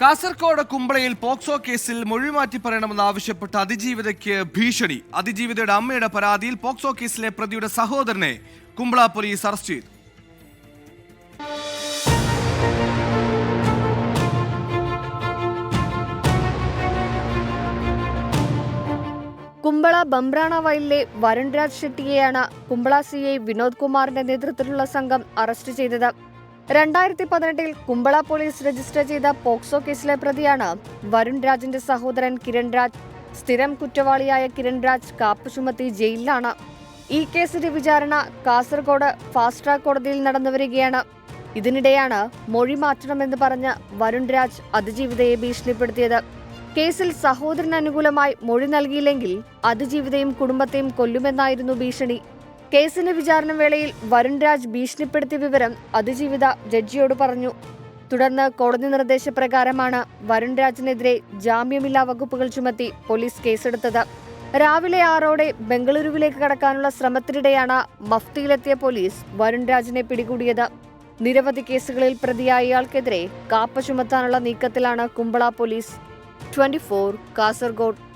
Kasaragod കുമ്പളയിൽ POCSO കേസിൽ മൊഴി മാറ്റി പറയണമെന്ന് ആവശ്യപ്പെട്ട അതിജീവിതയ്ക്ക് ഭീഷണി. അതിജീവിതയുടെ അമ്മയുടെ പരാതിയിൽ പോക്സോ കേസിലെ പ്രതിയുടെ സഹോദരനെ കുമ്പള പോലീസ് അറസ്റ്റ് ചെയ്തു. കുമ്പള ബംബ്രാണ വയലിലെ വരൺരാജ് ഷെട്ടിയെയാണ് കുമ്പള സി ഐ വിനോദ് കുമാറിന്റെ നേതൃത്വത്തിലുള്ള സംഘം അറസ്റ്റ് ചെയ്തത്. രണ്ടായിരത്തി പതിനെട്ടിൽ കുമ്പള പോലീസ് രജിസ്റ്റർ ചെയ്ത പോക്സോ കേസിലെ പ്രതിയാണ് വരുൺ രാജിന്റെ സഹോദരൻ കിരൺ രാജ് സ്ഥിരം കുറ്റവാളിയായ കിരൺ രാജ് കാപ്പ് ചുമത്തി ജയിലിലാണ്. ഈ കേസിന്റെ വിചാരണ കാസർഗോഡ് ഫാസ്റ്റ് ട്രാക്ക് കോടതിയിൽ നടന്നുവരികയാണ്. ഇതിനിടെയാണ് മൊഴി മാറ്റണമെന്ന് പറഞ്ഞ് വരുൺ രാജ് അതിജീവിതയെ ഭീഷണിപ്പെടുത്തിയത്. കേസിൽ സഹോദരന് അനുകൂലമായി മൊഴി നൽകിയില്ലെങ്കിൽ അതിജീവിതയും കുടുംബത്തെയും കൊല്ലുമെന്നായിരുന്നു ഭീഷണി. കേസിന്റെ വിചാരണ വേളയിൽ വരുൺ രാജ് ഭീഷണിപ്പെടുത്തിയ വിവരം അതിജീവിത ജഡ്ജിയോട് പറഞ്ഞു. തുടർന്ന് കോടതി നിർദ്ദേശപ്രകാരമാണ് വരുൺ രാജിനെതിരെ ജാമ്യമില്ലാ വകുപ്പുകൾ ചുമത്തി പോലീസ് കേസെടുത്തത്. രാവിലെ ആറോടെ ബംഗളൂരുവിലേക്ക് കടക്കാനുള്ള ശ്രമത്തിനിടെയാണ് മഫ്തിയിലെത്തിയ പോലീസ് വരുൺ രാജിനെ പിടികൂടിയത്. നിരവധി കേസുകളിൽ പ്രതിയായ ഇയാൾക്കെതിരെ കാപ്പ ചുമത്താനുള്ള നീക്കത്തിലാണ് കുമ്പള പോലീസ്. ട്വന്റി കാസർഗോഡ്.